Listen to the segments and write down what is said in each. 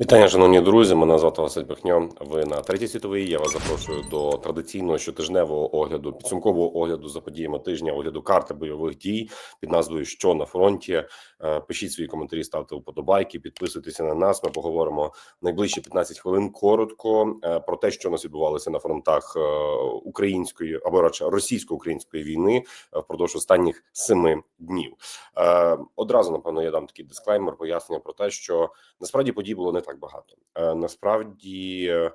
Вітання, шановні друзі. Мене звати Василь Пихньо. Ви на третій світовий. Я вас запрошую до традиційного щотижневого огляду, підсумкового огляду за подіями тижня, огляду карти бойових дій під назвою Що на фронті. Е, Пишіть свої коментарі, ставте вподобайки, підписуйтеся на нас. Ми поговоримо найближчі 15 хвилин коротко е, про те, що нас відбувалося на фронтах е, української або радше російсько-української війни впродовж останніх семи днів. Одразу напевно я дам такий дисклеймер, пояснення про те, що насправді подій було не так багато. Е, Насправді е,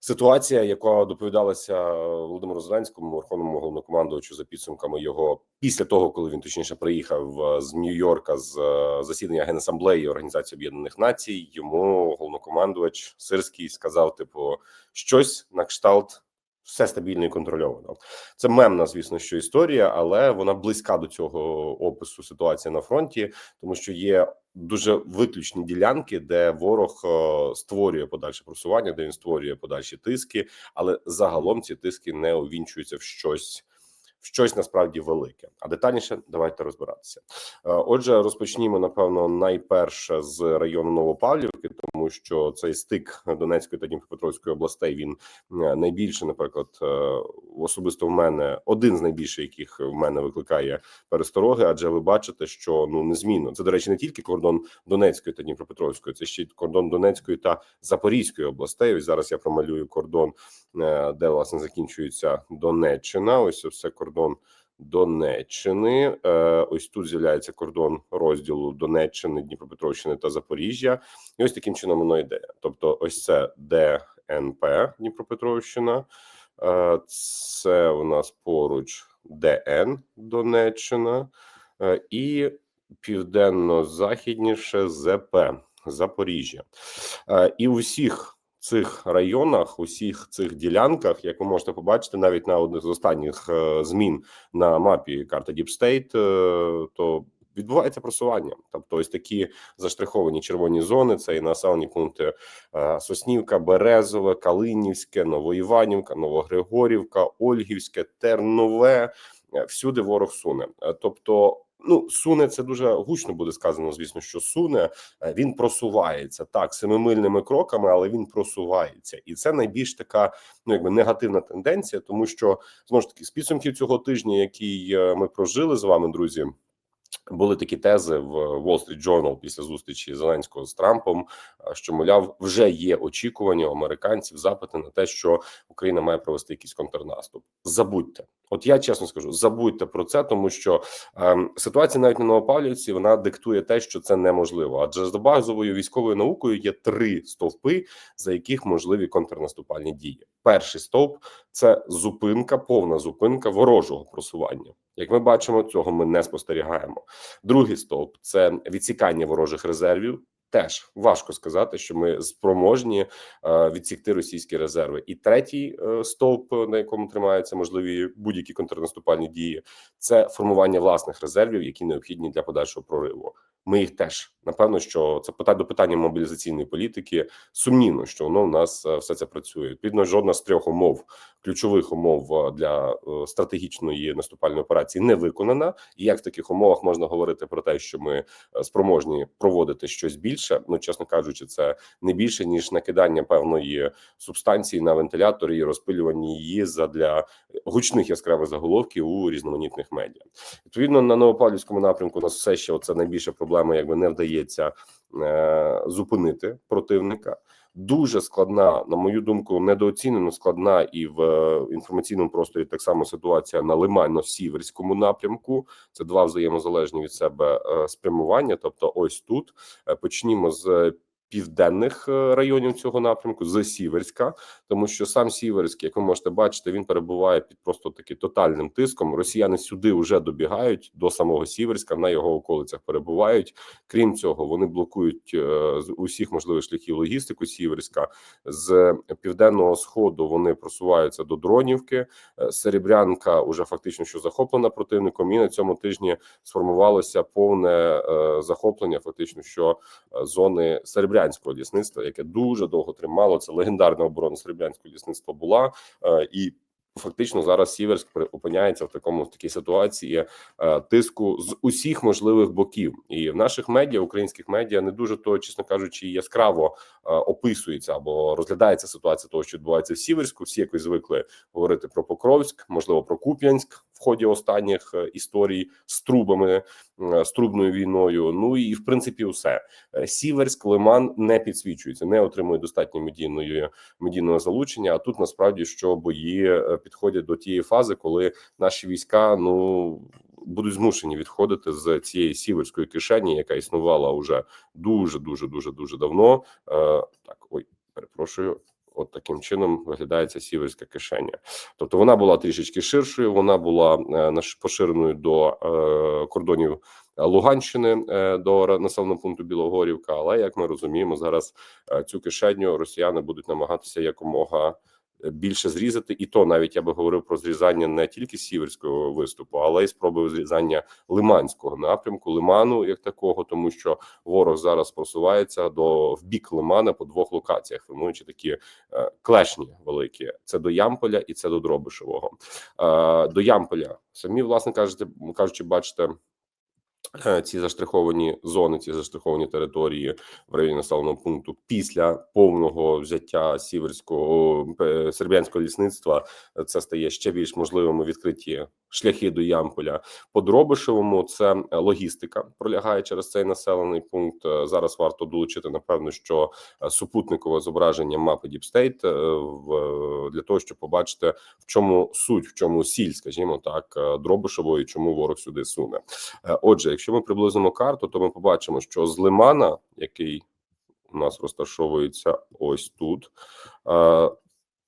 ситуація, яка доповідалася Володимиру Зеленському, верховному головнокомандувачу за підсумками його після того, коли він точніше приїхав е, з Нью-Йорка з е, засідання Генасамблеї Організації Об'єднаних Націй. Йому головнокомандувач Сирський сказав: типу, щось на кшталт. Все стабільно і контрольовано. Це мемна, звісно, що історія, але вона близька до цього опису ситуації на фронті, тому що є дуже виключні ділянки, де ворог е, створює подальше просування, де він створює подальші тиски, але загалом ці тиски не увінчуються в щось. Щось насправді велике, а детальніше давайте розбиратися. Е, Отже, розпочнімо напевно найперше з району Новопавлівки, тому що цей стик Донецької та Дніпропетровської областей він е, найбільше, наприклад, е, особисто в мене один з найбільших, яких в мене викликає перестороги, адже ви бачите, що ну незмінно це до речі, не тільки кордон Донецької та Дніпропетровської, це ще й кордон Донецької та Запорізької областей. Ось зараз я промалюю кордон, е, де власне закінчується Донеччина. Ось все кордон. Донеччини, Е, ось тут з'являється кордон розділу Донеччини, Дніпропетровщини та Запоріжжя, і ось таким чином воно йде. Тобто, ось це ДНП Дніпропетровщина, Е, це у нас поруч ДН Донеччина е, і південно-західніше ЗП Запоріжжя. І у всіх цих районах, усіх цих ділянках, як ви можете побачити, навіть на одних з останніх е, змін на мапі карти е, то відбувається просування. Тобто, ось такі заштриховані червоні зони. Це і населені пункти е, Соснівка, Березове, Калинівське, Новоіванівка, Новогригорівка, Ольгівське, Тернове. Е, Всюди ворог суне. Тобто, ну суне це дуже гучно буде сказано. Звісно, що суне Е, він просувається так семимильними кроками, але він просувається, і це найбільш така ну якби негативна тенденція, тому що знову ж таки з підсумків цього тижня, який е, ми прожили з вами, друзі. Були такі тези в Wall Street Journal після зустрічі Зеленського з Трампом, е, що мовляв, вже є очікування у американців запити на те, що Україна має провести якийсь контрнаступ. Забудьте, от я чесно скажу, забудьте про це, тому що ем, ситуація навіть на Новопавлівці вона диктує те, що це неможливо. Адже за базовою військовою наукою є три стовпи, за яких можливі контрнаступальні дії. Перший стовп це зупинка, повна зупинка ворожого просування. Як ми бачимо, цього ми не спостерігаємо. Другий стовп це відсікання ворожих резервів. Теж важко сказати, що ми спроможні е, відсікти російські резерви. І третій е, стовп, на якому тримаються можливі будь-які контрнаступальні дії, це формування власних резервів, які необхідні для подальшого прориву. Ми їх теж напевно, що це питання до питання мобілізаційної політики. Сумнівно, що воно в нас е, все це працює. Відповідно, жодна з трьох умов, ключових умов е, для е, стратегічної наступальної операції не виконана. І як в таких умовах можна говорити про те, що ми спроможні проводити щось більше? Ну, чесно кажучи, це не більше ніж накидання певної субстанції на вентилятори і розпилювання її задля гучних яскравих заголовків у різноманітних медіа. Відповідно, на Новопавлівському напрямку у нас все ще це найбільша проблема, якби не вдається е, зупинити противника. Дуже складна, на мою думку, недооцінено складна і в е, інформаційному просторі так само ситуація на Лимано-Сіверському напрямку. Це два взаємозалежні від себе е, спрямування. Тобто, ось тут Е, почнімо з південних е, районів цього напрямку, з Сіверська, тому що сам Сіверськ, як ви можете бачити, він перебуває під просто таки тотальним тиском. Росіяни сюди вже добігають до самого Сіверська, на його околицях перебувають. Крім цього, вони блокують е, з усіх можливих шляхів логістику Сіверська з південного сходу. Вони просуваються до Дронівки. Е, Серебрянка уже фактично що захоплена противником, і на цьому тижні сформувалося повне захоплення, фактично, що зони серебрянського лісництва, яке дуже довго тримало. Це легендарна оборона серебрянського лісництва була е, і. фактично зараз Сіверськ опиняється в такому в такій ситуації е, тиску з усіх можливих боків, і в наших медіа, українських медіа, не дуже то, чесно кажучи, яскраво е, описується або розглядається ситуація того, що відбувається в Сіверську. Всі якось звикли говорити про Покровськ, можливо, про Куп'янськ в ході останніх е, історій з трубами, е, з трубною війною. Ну і в принципі, все Е, Сіверськ, Лиман не підсвічується, не отримує достатньо медійної медійного залучення. А тут насправді що бої підходять до тієї фази, коли наші війська ну будуть змушені відходити з цієї сіверської кишені, яка існувала уже дуже дуже дуже дуже давно. Е, так, ой, перепрошую. От таким чином виглядає ця сіверська кишеня. Тобто вона була трішечки ширшою, вона була е, поширеною до е, кордонів Луганщини е, до населеного пункту Білогорівка. Але як ми розуміємо, зараз цю кишеню росіяни будуть намагатися якомога більше зрізати, і то навіть я би говорив про зрізання не тільки сіверського виступу, але й спробою зрізання лиманського напрямку, лиману як такого, тому що ворог зараз просувається до в бік лимана по двох локаціях, формуючи такі е, клешні великі. Це до Ямполя і це до Дробишевого. Е, до Ямполя самі власне кажете, кажучи, бачите. Е, Ці заштриховані зони, ці заштриховані території в районі населеного пункту після повного взяття сіверського сербіянського лісництва е, це стає ще більш можливими відкриті шляхи до Ямполя. По Дробишевому це е, логістика пролягає через цей населений пункт. Зараз варто долучити напевно, що супутникове зображення мапи е, в для того, щоб побачити в чому суть, в чому сіль, скажімо так, Дробишевої, чому ворог сюди суне. Отже, якщо ми приблизимо карту, то ми побачимо, що з Лимана, який у нас розташовується ось тут. Е,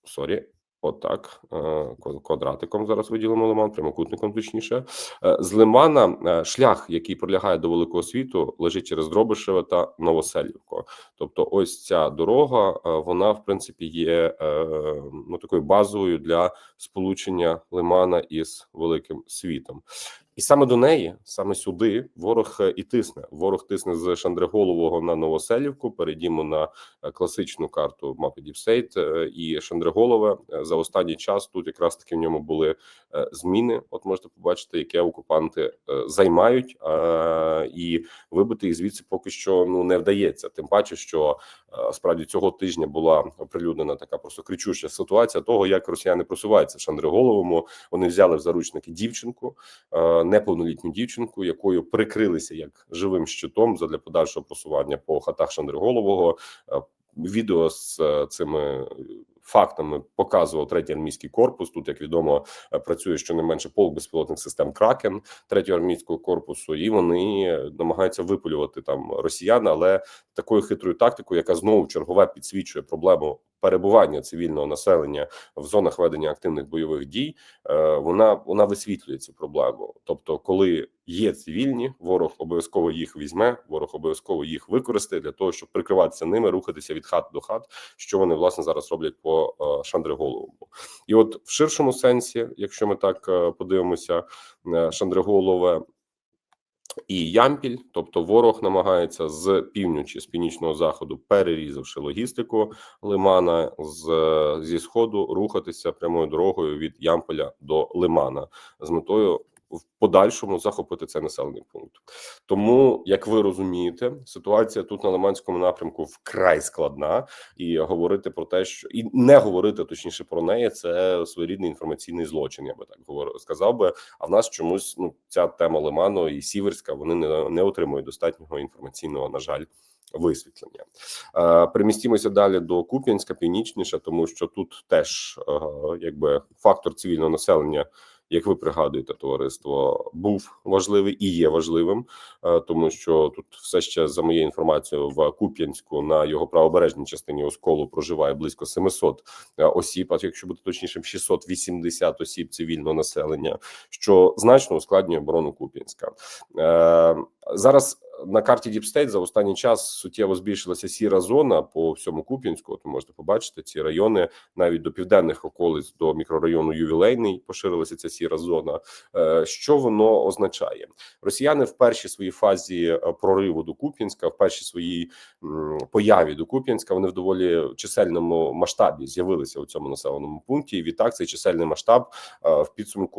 Сорі, отак. е, Квадратиком зараз виділимо лиман, прямокутником точніше. Е, З Лимана шлях, який пролягає до великого світу, лежить через Дробишеве та Новоселівку. Тобто, ось ця дорога, вона в принципі є ну такою базовою для сполучення Лимана із великим світом. І саме до неї, саме сюди, ворог е, і тисне. Ворог тисне з Шандриголового на Новоселівку. Перейдімо на е, класичну карту мапи Діпсейт і Шандриголове е, за останній час. Тут якраз таки в ньому були е, зміни. От можете побачити, яке окупанти е, займають, е, і вибити їх звідси поки що ну не вдається. Тим паче, що е, справді цього тижня була оприлюднена така просто кричуща ситуація того, як росіяни просуваються в Шандриголовому. Вони взяли в заручники дівчинку е, неповнолітню дівчинку, якою прикрилися як живим щитом задля подальшого просування по хатах Шандриголового. Е, Відео з е, цими фактами показував третій армійський корпус. Тут, як відомо, е, працює щонайменше полк безпілотних систем Кракен третього армійського корпусу, і вони е, намагаються випалювати там росіян, але такою хитрою тактикою, яка знову чергове підсвічує проблему перебування цивільного населення в зонах ведення активних бойових дій. е, Вона вона висвітлює цю проблему. Тобто, коли є цивільні, ворог обов'язково їх візьме, ворог обов'язково їх використає для того, щоб прикриватися ними, рухатися від хат до хат, що вони власне зараз роблять по е, Шандриголовому. І от в ширшому сенсі, якщо ми так е, подивимося, Шандриголове і Ямпіль, тобто ворог намагається з півночі, з північного заходу, перерізавши логістику Лимана з зі сходу, рухатися прямою дорогою від Ямполя до Лимана з метою в подальшому захопити цей населений пункт. Тому, як ви розумієте, ситуація тут на Лиманському напрямку вкрай складна, і говорити про те, що і не говорити точніше про неї, це своєрідний інформаційний злочин. Я би так говорив, сказав би. А в нас чомусь ну ця тема Лиману і Сіверська вони не, не отримують достатнього інформаційного, на жаль. Висвітлення Е, перемістімося далі до Куп'янська, північніше, тому що тут теж е, якби фактор цивільного населення, як ви пригадуєте, товариство був важливий і є важливим, е, тому що тут все ще за моєю інформацією в Куп'янську на його правобережній частині осколу проживає близько 700 е, осіб, а якщо бути точнішим, 680 осіб цивільного населення, що значно ускладнює оборону Куп'янська. Е, Зараз на карті Діпстейт за останній час суттєво збільшилася сіра зона по всьому Куп'янську. От ви можете побачити ці райони навіть до південних околиць до мікрорайону Ювілейний поширилася ця сіра зона. Е, Що воно означає? Росіяни в першій своїй фазі е, прориву до Куп'янська, в першій своїй появі до Куп'янська, вони в доволі чисельному масштабі з'явилися у цьому населеному пункті. І відтак цей чисельний масштаб е, в підсумку,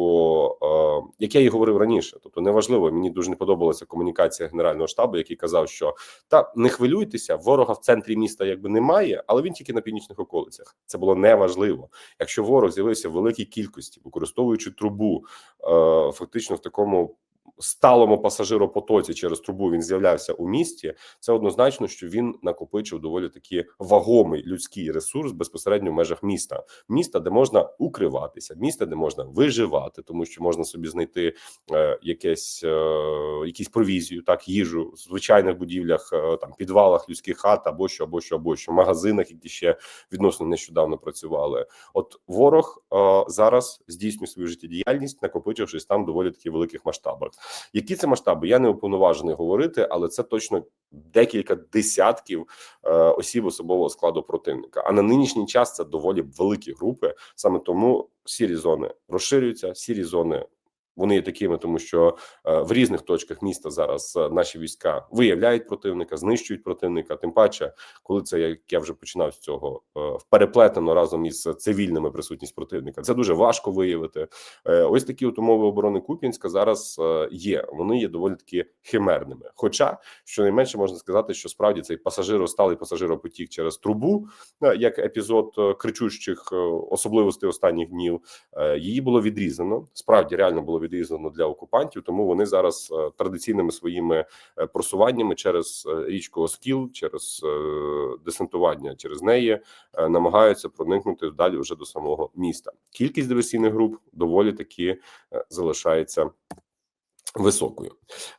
як я і говорив раніше, тобто неважливо, мені дуже не подобалася комунікація генерального штабу, який казав, що та не хвилюйтеся, ворога в центрі міста якби немає, але він тільки на північних околицях. Це було неважливо. Якщо ворог з'явився в великій кількості, використовуючи трубу, е, фактично в такому. Сталому пасажиропотоці через трубу він з'являвся у місті. Це однозначно, що він накопичив доволі таки вагомий людський ресурс безпосередньо в межах міста, міста, де можна укриватися, міста, де можна виживати, тому що можна собі знайти е, якесь е, якісь провізію, так їжу в звичайних будівлях, е, там підвалах людських хат або що, або що, або що, магазинах, які ще відносно нещодавно працювали. От ворог е, зараз здійснює свою життєдіяльність, накопичившись там доволі таки великих масштабах. Які це масштаби? Я не уповноважений говорити, але це точно декілька десятків е, осіб особового складу противника. А на нинішній час це доволі великі групи. Саме тому сірі зони розширюються, сірі зони. Вони є такими, тому що е, в різних точках міста зараз е, наші війська виявляють противника, знищують противника. Тим паче, коли це як я вже починав з цього е, переплетено разом із цивільними присутність противника. Це дуже важко виявити. Ось такі от умови оборони Куп'янська зараз є. Вони є доволі таки химерними. Хоча щонайменше можна сказати, що справді цей пасажиросталий пасажиропотік через трубу, як епізод кричущих особливостей останніх днів, її було відрізано. Справді реально було відрізано для окупантів, тому вони зараз е, традиційними своїми е, просуваннями через е, річку Оскіл, через десантування через неї намагаються проникнути далі вже до самого міста. Кількість диверсійних груп доволі таки залишається. Високою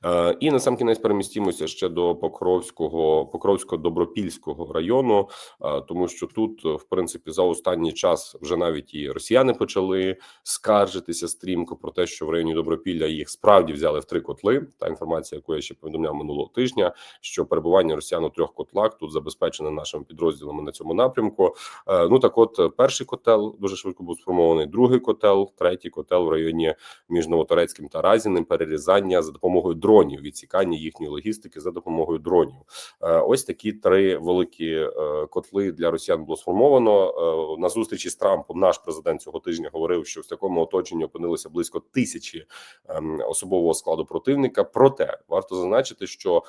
е, і на сам кінець перемістимося ще до Покровського Покровсько-Добропільського району, е, тому що тут, е, в принципі, за останній час вже навіть і росіяни почали скаржитися стрімко про те, що в районі Добропілля їх справді взяли в три котли. Та інформація, яку я ще повідомляв минулого тижня, що перебування росіян у трьох котлах тут забезпечено нашими підрозділами на цьому напрямку. Ну так, от перший котел дуже швидко був сформований, другий котел, третій котел в районі між Новоторецьким та Разіним перерізання за допомогою дронів, відсікання їхньої логістики за допомогою дронів. Е, Ось такі три великі е, котли для росіян було сформовано Е, на зустрічі з Трампом. Наш президент цього тижня говорив, що в такому оточенні опинилося близько тисячі ем, особового складу противника. Проте варто зазначити, що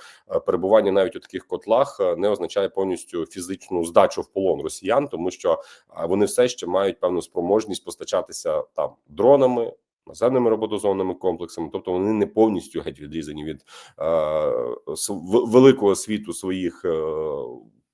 перебування навіть у таких котлах не означає повністю фізичну здачу в полон росіян, тому що вони все ще мають певну спроможність постачатися там дронами. Наземними роботозонними комплексами, тобто вони не повністю геть відрізані від е, великого світу своїх е,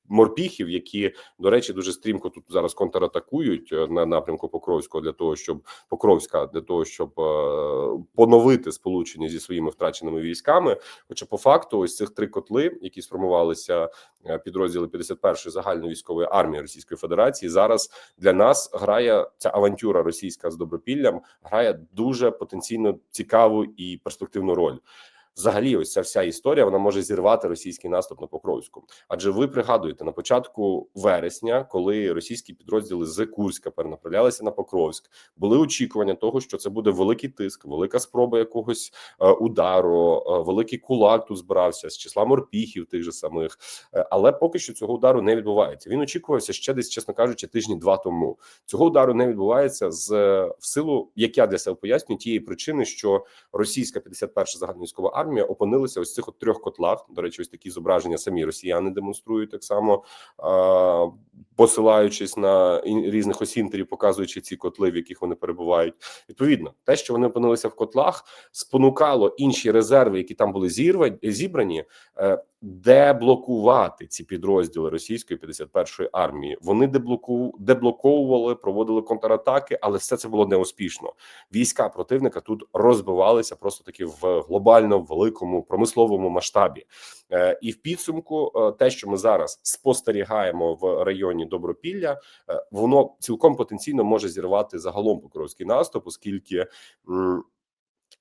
морпіхів, які, до речі, дуже стрімко тут зараз контратакують е, на напрямку Покровського для того, щоб Покровська для того, щоб е, поновити сполучення зі своїми втраченими військами. Хоча по факту, ось цих три котли, які сформувалися е, підрозділи 51-ї загальної військової армії Російської Федерації, зараз для нас грає ця авантюра російська з добропіллям, грає дуже потенційно цікаву і перспективну роль. Взагалі, ось ця вся історія вона може зірвати російський наступ на Покровську. Адже ви пригадуєте на початку вересня, коли російські підрозділи з Курська перенаправлялися на Покровськ, були очікування того, що це буде великий тиск, велика спроба якогось е, удару, е, великий кулак тут збирався з числа морпіхів тих же самих. Е, але поки що цього удару не відбувається. Він очікувався ще десь, чесно кажучи, тижні два тому. Цього удару не відбувається з в силу, як я для себе пояснюю, тієї причини, що російська 51-ша загальновійськова армія опинилася ось в цих от трьох котлах. До речі, ось такі зображення самі росіяни демонструють так само, посилаючись на різних осінтерів, показуючи ці котли, в яких вони перебувають. Відповідно, те, що вони опинилися в котлах, спонукало інші резерви, які там були зірвані, зібрані, е, деблокувати ці підрозділи російської 51-ї армії. Вони деблоку деблоковували, проводили контратаки, але все це було неуспішно. Війська противника тут розбивалися просто таки в глобально великому промисловому масштабі. Е, І в підсумку, е, те, що ми зараз спостерігаємо в районі Добропілля, е, воно цілком потенційно може зірвати загалом покровський наступ, оскільки.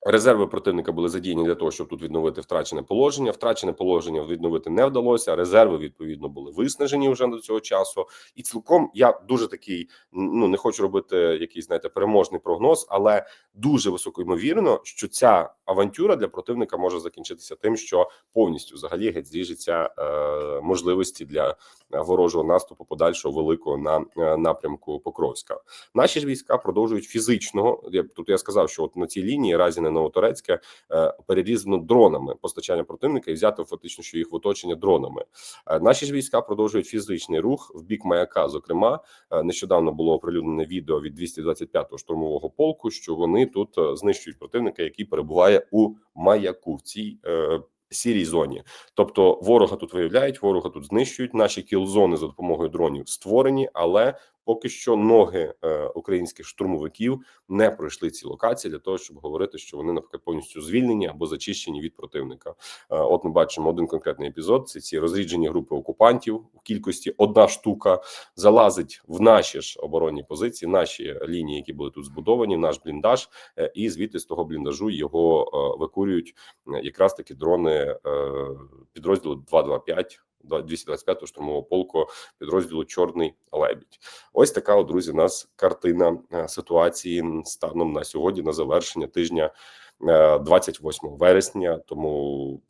Резерви противника були задіяні для того, щоб тут відновити втрачене положення. Втрачене положення відновити не вдалося. Резерви відповідно були виснажені вже до цього часу. І цілком я дуже такий. Ну не хочу робити якийсь знаєте переможний прогноз, але дуже високо ймовірно, що ця авантюра для противника може закінчитися тим, що повністю взагалі геть зріжеться е, можливості для ворожого наступу подальшого великого на е, напрямку Покровська. Наші ж війська продовжують фізичного. Я тут я сказав, що от на цій лінії разі не Новоторецьке е, перерізано дронами постачання противника і взято фактично, що їх в оточення дронами. Е, Наші ж війська продовжують фізичний рух в бік маяка. Зокрема, Е, нещодавно було оприлюднене відео від 225-го штурмового полку, що вони тут знищують противника, який перебуває у маяку в цій. Сірій зоні, тобто ворога тут виявляють, ворога тут знищують. Наші кілзони за допомогою дронів створені, але поки що ноги е, українських штурмовиків не пройшли ці локації для того, щоб говорити, що вони наприклад повністю звільнені або зачищені від противника. Е, от ми бачимо один конкретний епізод: це ці розріджені групи окупантів. У кількості одна штука залазить в наші ж оборонні позиції, наші лінії, які були тут збудовані, наш бліндаж, е, і звідти з того бліндажу його викурюють якраз таки дрони підрозділу 225 225 штурмового полку підрозділу Чорний лебідь. Ось така, от, друзі, нас картина е, ситуації станом на сьогодні, на завершення тижня е, 28 вересня. Тому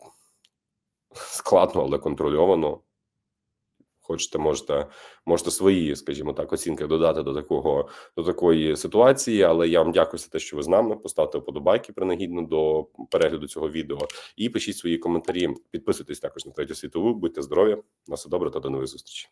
складно, але контрольовано. Хочете, можете, можете свої, скажімо так, оцінки додати до такого до такої ситуації. Але я вам дякую за те, що ви з нами. Поставте вподобайки принагідно до перегляду цього відео і пишіть свої коментарі. Підписуйтесь також на третю світову. Будьте здорові, на все добре та до нових зустрічей.